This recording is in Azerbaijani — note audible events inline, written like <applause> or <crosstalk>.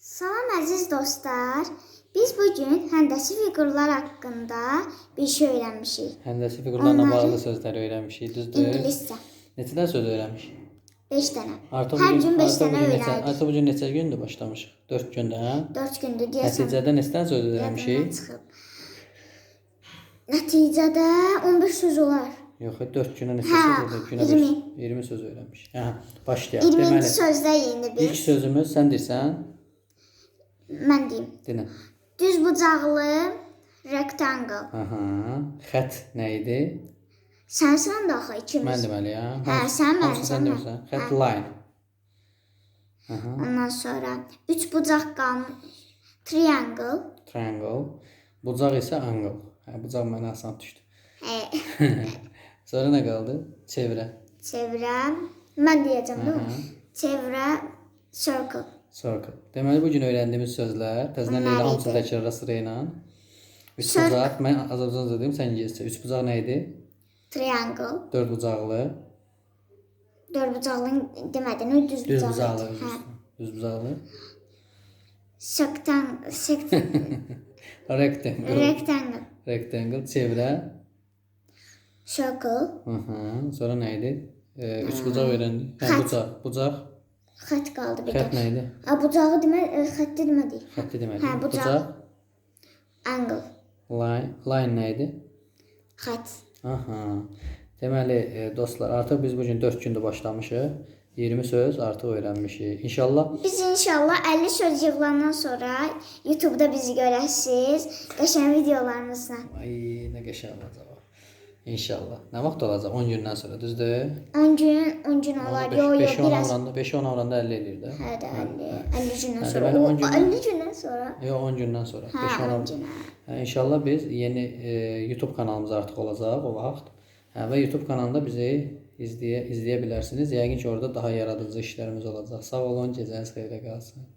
Salam əziz dostlar. Biz bu gün həndəsi fiqurlar haqqında bir şey öyrənmişik. Həndəsi fiqurlarla Onları- bağlı sözləri öyrənmişik, düzdür? İngiliscə Neçədən söz öyrənmişik? 5 dənə. Artıq Hər gün beş artıq bu dənə gün neçə, öyrəndik. artıq bu gün neçə gündür başlamışıq? 4 gündür, hə? 4 gündür deyəsən. Nəticədə neçədən söz yadımdan öyrənmişik? Nəticədə 15 söz olar. Yox, 4 günə neçə Hə, söz öyrəndik? Günə 20. 20. 20 söz öyrənmişik. Hə, başlayaq. 20-ci Deməli, sözdə indi ilk biz. sözümüz sən deyirsən, Mən deyim. dinə. Düz bucaqlı rectangle. Aha, xət nə idi? Sənsən də axı ikimiz. Mən deməliyəm. Hə, sən mən, hansı sən demirsən? Xət Hə. line. Aha, Ondan sonra üç bucaq qalmış. Triangle. triangle. Bucaq isə angle. Hə, bucaq mənə asan düşdü. E, <laughs> Sonra nə qaldı? Çevrə. çevrə. Mən deyəcəm, Aha. Çevrə circle. Circle. Deməli bu gün öyrəndiyimiz sözlər təzədən Bunlar elə hamısı idi. təkrar sıra ilə. Üç Cir- bucaq, mən Azərbaycanca deyim, sən ingiliscə. Üç bucaq nə idi? Triangle. Dörd bucaqlı, Dörd bucaqlı demədin, o düz düz bucaqlı. bucaqlı, Hə. düz, düz bucaqlı. Rectangle. <laughs> sect- Rectangle. Rectangle. Rectangle, çevrə. Circle. Hı -hı. Sonra nə idi? Ee, üç bucaq öyrəndik. Hə, Xət. bucaq. Bucaq. Xətt qaldı bir Xət də. nə idi? Ha bucağı demə, e, xətti demədik. Xətti demək. Hə, bucaq. Bucaq. Angle. Line, line nə idi? Xətt. Aha. Deməli e, dostlar, artıq biz bu gün 4 gündür başlamışıq. 20 söz artıq öyrənmişik. İnşallah Biz inşallah 50 söz yığılandan sonra YouTube-da bizi görəsiniz. Qəşəng videolarımızla. ay nə qəşəng olacaq. İnşallah. Nə vaxt olacaq? 10 gündən sonra, düzdür? 10 gün, 10 gün olar. Yo, yo, 5 10 biraz. avranda, 5 10 avranda 50 eləyir də. Hə, də 50, 50 gündən Hə, sonra. O, 10 gündən- 50 gündən sonra. Yox, 10 gündən sonra. 5 Hə, 10 10 avranda. Hə, inşallah biz yeni e, YouTube kanalımız artıq olacaq o vaxt. Hə, və YouTube kanalında bizi izləyə izləyə bilərsiniz. Yəqin ki, orada daha yaradıcı işlərimiz olacaq. Sağ olun, gecəniz xeyrə qalsın.